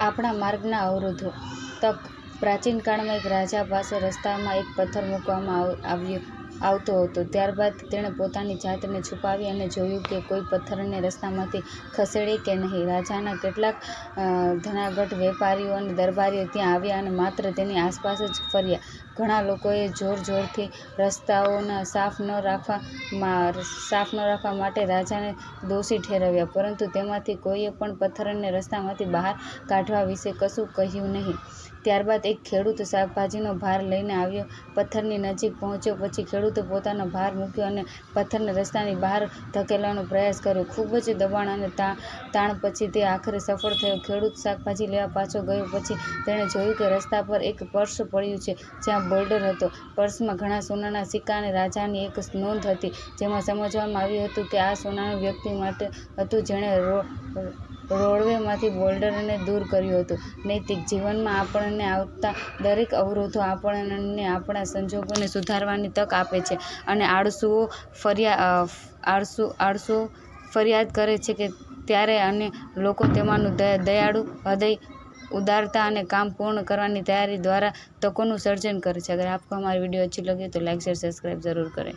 આપણા માર્ગના અવરોધો તક પ્રાચીન કાળમાં એક રાજા પાસે રસ્તામાં એક પથ્થર મૂકવામાં આવ્યો આવતો હતો. ત્યારબાદ તેણે પોતાની જાતને છુપાવી અને જોયું કે કોઈ પથ્થરને રસ્તામાંથી ખસેડે કે નહીં. રાજાના કેટલાક ધનાગઢ વેપારીઓ અને દરબારીઓ ત્યાં આવ્યા અને માત્ર તેની આસપાસ જ ફર્યા. ઘણા લોકોએ જોર-જોરથી રસ્તાઓ સાફ ન રાખવા માટે રાજાને દોષી ઠેરવ્યા, પરંતુ તેમાંથી કોઈએ પણ પથ્થરને રસ્તામાંથી બહાર કાઢવા વિશે કશું કહ્યું નહીં. ત્યારબાદ એક ખેડૂત શાકભાજીનો ભાર લઈને આવ્યો. પથ્થરની નજીક પહોંચ્યો પછી ખેડૂતે પોતાનો ભાર મૂક્યો અને પથ્થરને રસ્તાની બહાર ધકેલવાનો પ્રયાસ કર્યો. ખૂબ જ દબાણ અને તાણ પછી તે આખરે સફળ થયો. ખેડૂત શાકભાજી લેવા પાછો ગયો પછી તેણે જોયું કે રસ્તા પર એક પર્સ પડ્યું છે, જ્યાં બોલ્ડર હતો. પર્સમાં ઘણા સોનાના સિક્કા અને રાજાની એક નોંધ હતી, જેમાં સમજવામાં આવ્યું હતું કે આ સોનાનું વ્યક્તિ માટે હતું જેણે રોડવેમાંથી બોલ્ડરને દૂર કર્યું હતું. નૈતિક જીવનમાં આપણને આવતા દરેક અવરોધો આપણને આપણા સંજોગોને સુધારવાની તક આપે છે અને આળસુઓ ફરિયા આળસુ આળસુ ફરિયાદ કરે છે કે ત્યારે અને લોકો તેમાંનું દયાળુ હૃદય ઉદારતા અને કામ પૂર્ણ કરવાની તૈયારી દ્વારા તકોનું સર્જન કરે છે. અગર આપકો હમારી વીડિયો અચ્છી લગે તો લાઇક શેર સબસ્ક્રાઇબ ज़रूर करें